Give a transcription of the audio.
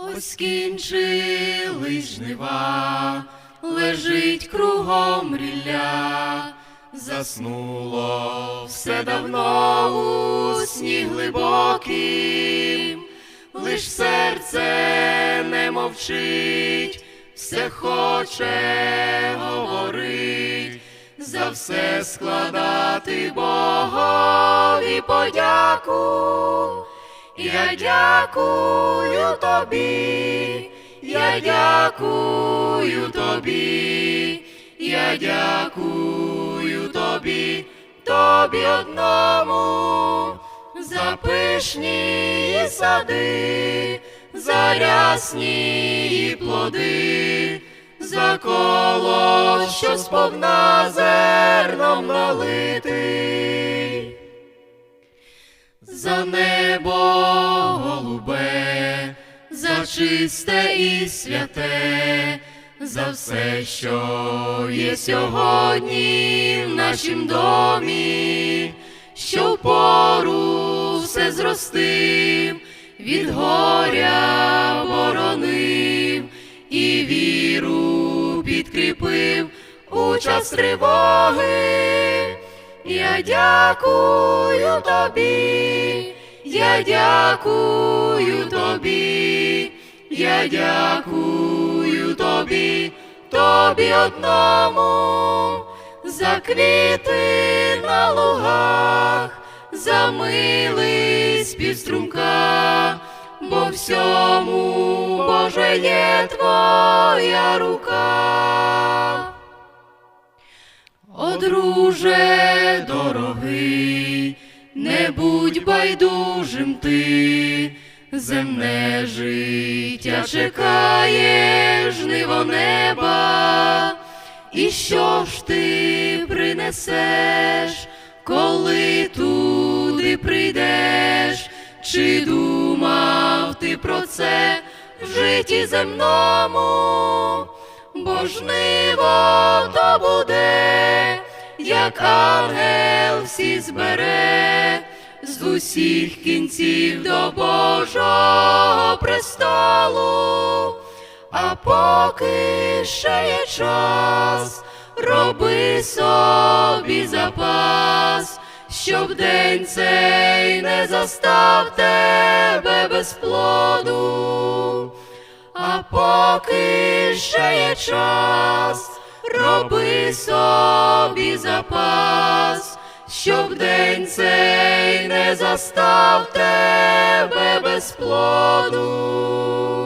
Ось скінчились жнива, лежить кругом рілля, заснуло все давно у сні глибоким, лиш серце не мовчить, все хоче говорить, за все складати Богові подяку. Я дякую тобі, я дякую тобі, я дякую тобі, тобі одному, за пишні сади, за рясні плоди, за коло, що сповна зерном налитий за небо голубе, за чисте і святе, за все, що є сьогодні в нашім домі, що в пору все зростив, від горя боронив і віру підкріпив у час тривоги. Я дякую тобі, я дякую тобі, я дякую тобі, тобі одному, за квіти на лугах, за милий спів струмка, бо всьому Боже є твоя рука. О, друже будь байдужим ти, земне життя чекає жниво неба, і що ж ти принесеш, коли туди прийдеш, чи думав ти про це в житті земному? бо жниво то буде, як ангел всі збере з усіх кінців до Божого престолу, а поки ще є час, роби собі запас, щоб день цей не застав тебе без плоду. А поки ще є час, роби собі запас, щоб день цей не застав тебе без плоду.